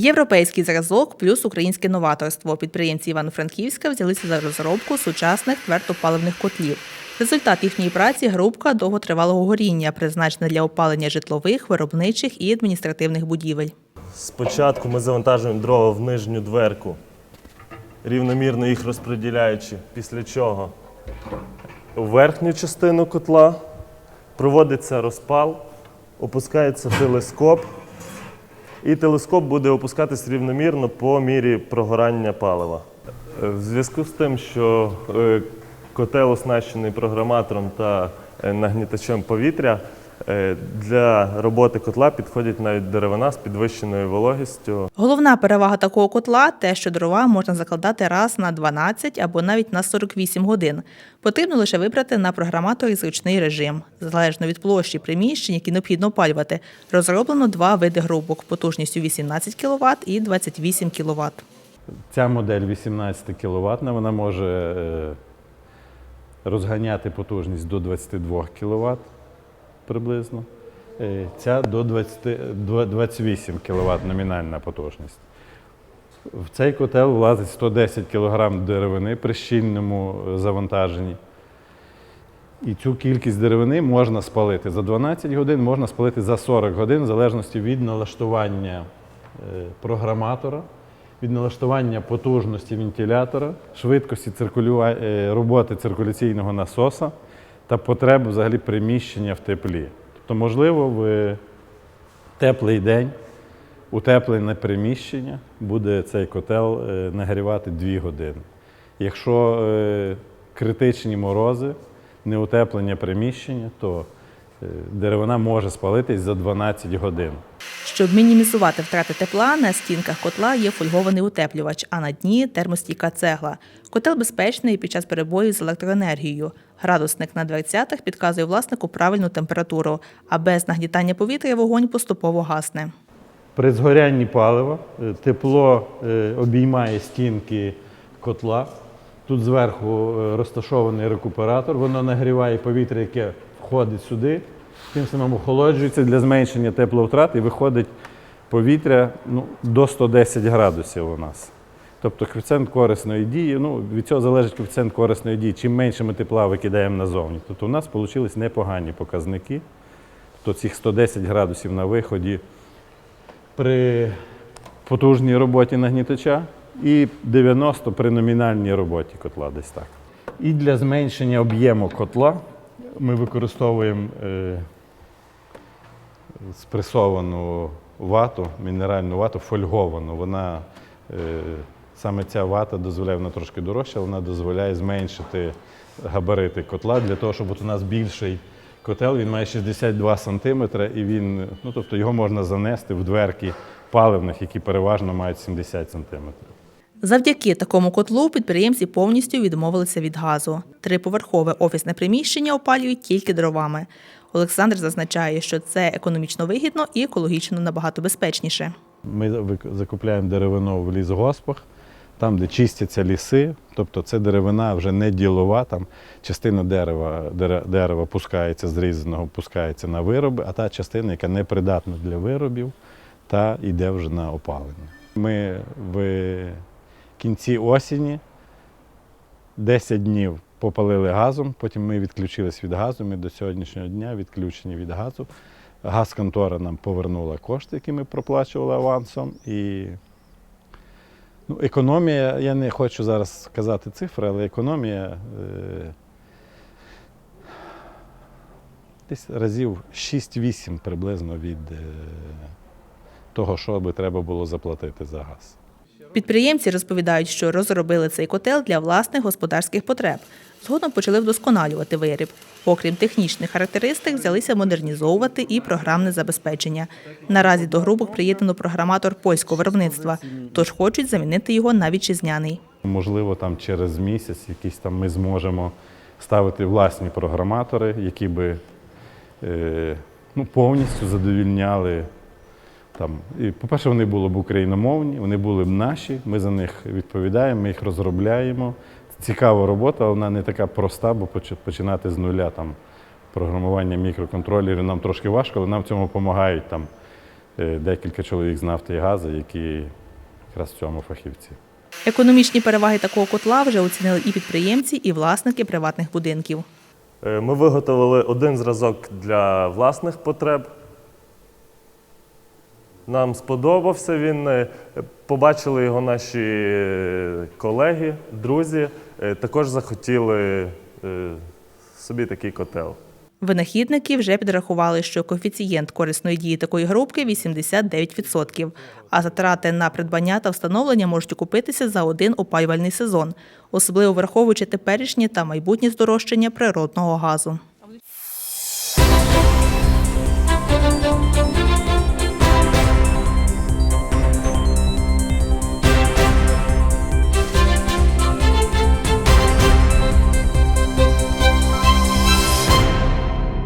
Європейський зразок плюс українське новаторство. Підприємці Івано-Франківська взялися за розробку сучасних твердопаливних котлів. Результат їхньої праці грубка довготривалого горіння, призначена для опалення житлових, виробничих і адміністративних будівель. Спочатку ми завантажуємо дрова в нижню дверку, рівномірно їх розподіляючи, після чого в верхню частину котла проводиться розпал, опускається телескоп, і телескоп буде опускатись рівномірно по мірі прогорання палива. Е, В зв'язку з тим, що е, котел оснащений програматором та е, нагнітачем повітря, для роботи котла підходять навіть деревина з підвищеною вологістю. Головна перевага такого котла те, що дрова можна закладати раз на 12 або навіть на 48 годин. Потрібно лише вибрати на програматорі зручний режим. Залежно від площі приміщень, які необхідно опалювати, розроблено два види грубок потужністю 18 кВт і 28 кВт. Ця модель 18 кВт, вона може е, розганяти потужність до 22 кВт приблизно. Е, Ця до 20, 28 кВт номінальна потужність. В цей котел влазить 110 кг деревини при щільному е, завантаженні. І цю кількість деревини можна спалити за 12 годин, можна спалити за 40 годин, в залежності від налаштування е, програматора, від налаштування потужності вентилятора, швидкості циркулюва... е, роботи циркуляційного насоса та потреб взагалі приміщення в теплі. Тобто, можливо, в теплий день утеплене приміщення буде цей котел е, нагрівати 2 години. Якщо е, критичні морози, неутеплення приміщення, то е, деревина може спалитись за 12 годин. Щоб мінімізувати втрати тепла, на стінках котла є фольгований утеплювач, а на дні термостійка цегла. Котел безпечний під час перебоїв з електроенергією. Градусник на дверцятах підказує власнику правильну температуру, а без нагнітання повітря вогонь поступово гасне. При згорянні палива е, тепло е, обіймає стінки котла. Тут зверху е, розташований рекуператор, воно нагріває повітря, яке входить сюди, тим самим охолоджується для зменшення тепловтрат і виходить повітря ну, до 110 градусів у нас. Тобто коефіцієнт корисної дії, ну, від цього залежить коефіцієнт корисної дії. Чим менше ми тепла викидаємо назовні, тобто у нас вийшли непогані показники. Тобто цих 110 градусів на виході при потужній роботі нагнітача і 90 при номінальній роботі котла десь так. І для зменшення об'єму котла ми використовуємо е, спресовану вату, мінеральну вату, фольговану. Вона, е, саме ця вата дозволяє, вона трошки дорожча, вона дозволяє зменшити габарити котла для того, щоб от у нас більший котел, він має 62 см, і він, ну, тобто його можна занести в дверки паливних, які переважно мають 70 см. Завдяки такому котлу підприємці повністю відмовилися від газу. Триповерхове офісне приміщення опалюють тільки дровами. Олександр зазначає, що це економічно вигідно і екологічно набагато безпечніше. Ми закупляємо деревину в лісгоспах, там, де чистяться ліси, тобто це деревина вже не ділова, там частина дерева, дерева пускається зрізаного, пускається на вироби, а та частина, яка не придатна для виробів, та йде вже на опалення. Ми в кінці осені 10 днів попалили газом, потім ми відключились від газу. Ми до сьогоднішнього дня відключені від газу. Газконтора нам повернула кошти, які ми проплачували авансом. І ну, економія, я не хочу зараз сказати цифри, але економія е, десь разів 6-8 приблизно від е, того, що би треба було заплатити за газ. Підприємці розповідають, що розробили цей котел для власних господарських потреб. Згодом почали вдосконалювати виріб. Окрім технічних характеристик, взялися модернізовувати і програмне забезпечення. Наразі до грубок приєднано програматор польського виробництва, тож хочуть замінити його на вітчизняний. Можливо, там через місяць якісь там ми зможемо ставити власні програматори, які би е, ну, повністю задовільняли. Там. І, по-перше, вони були б україномовні, вони були б наші, ми за них відповідаємо, ми їх розробляємо. Цікава робота, вона не така проста, бо починати з нуля там, програмування мікроконтролерів нам трошки важко, але нам в цьому допомагають там, е, декілька чоловік з нафти і газу, які якраз в цьому фахівці. Економічні переваги такого котла вже оцінили і підприємці, і власники приватних будинків. Е, Ми виготовили один зразок для власних потреб. Нам сподобався він. е, Побачили його наші е, колеги, друзі. е, Також захотіли собі такий котел. Винахідники вже підрахували, що коефіцієнт корисної дії такої грубки 89%, а затрати на придбання та встановлення можуть окупитися за один опалювальний сезон, особливо враховуючи теперішнє та майбутнє здорожчання природного газу.